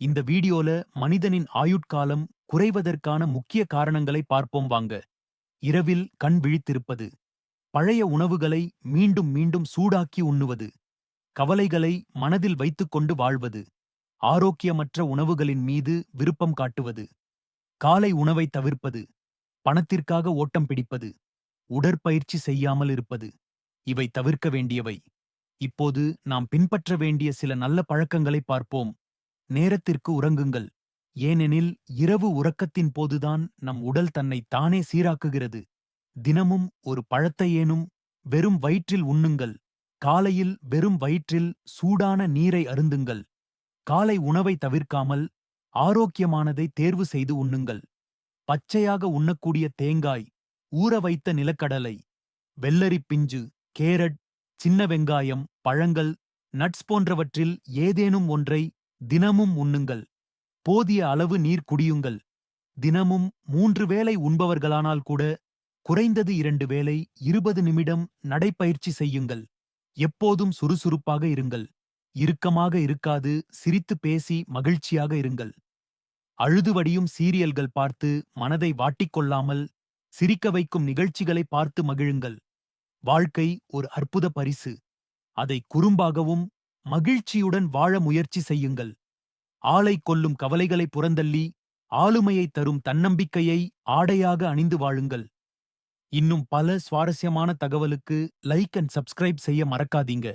இந்த வீடியோல மனிதனின் ஆயுட்காலம் குறைவதற்கான முக்கிய காரணங்களை பார்ப்போம் வாங்க. இரவில் கண் விழித்திருப்பது பழைய உணவுகளை மீண்டும் மீண்டும் சூடாக்கி உண்ணுவது கவலைகளை மனதில் வைத்துக்கொண்டு வாழ்வது ஆரோக்கியமற்ற உணவுகளின் மீது விருப்பம் காட்டுவது காலை உணவை தவிர்ப்பது பணத்திற்காக ஓட்டம் பிடிப்பது உடற்பயிற்சி செய்யாமல் இருப்பது இவை தவிர்க்க வேண்டியவை. இப்போது நாம் பின்பற்ற வேண்டிய சில நல்ல பழக்கங்களை பார்ப்போம். நேரத்திற்கு உறங்குங்கள். ஏனெனில் இரவு உறக்கத்தின் போதுதான் நம் உடல் தன்னை தானே சீராக்குகிறது. தினமும் ஒரு பழத்தையேனும் வெறும் வயிற்றில் உண்ணுங்கள். காலையில் வெறும் வயிற்றில் சூடான நீரை அருந்துங்கள். காலை உணவை தவிர்க்காமல் ஆரோக்கியமானதை தேர்வு செய்து உண்ணுங்கள். பச்சையாக உண்ணக்கூடிய தேங்காய் ஊற வைத்த நிலக்கடலை வெள்ளரி பிஞ்சு கேரட் சின்ன வெங்காயம் பழங்கள் நட்ஸ் போன்றவற்றில் ஏதேனும் ஒன்றை தினமும் உண்ணுங்கள். போதிய அளவு நீர் குடியுங்கள். தினமும் மூன்று வேளை உண்பவர்களானால் கூட குறைந்தது இரண்டு வேளை இருபது நிமிடம் நடைப்பயிற்சி செய்யுங்கள். எப்போதும் சுறுசுறுப்பாக இருங்கள். இறுக்கமாக இருக்காது சிரித்து பேசி மகிழ்ச்சியாக இருங்கள். அழுதுவடியும் சீரியல்கள் பார்த்து மனதை வாட்டிக்கொள்ளாமல் சிரிக்க வைக்கும் நிகழ்ச்சிகளை பார்த்து மகிழுங்கள். வாழ்க்கை ஒரு அற்புத பரிசு. அதை குறும்பாகவும் மகிழ்ச்சியுடன் வாழ முயற்சி செய்யுங்கள். ஆளை கொல்லும் கவலைகளை புறந்தள்ளி ஆளுமையை தரும் தன்னம்பிக்கையை ஆடையாக அணிந்து வாழுங்கள். இன்னும் பல சுவாரஸ்யமான தகவலுக்கு லைக் அண்ட் சப்ஸ்கிரைப் செய்ய மறக்காதீங்க.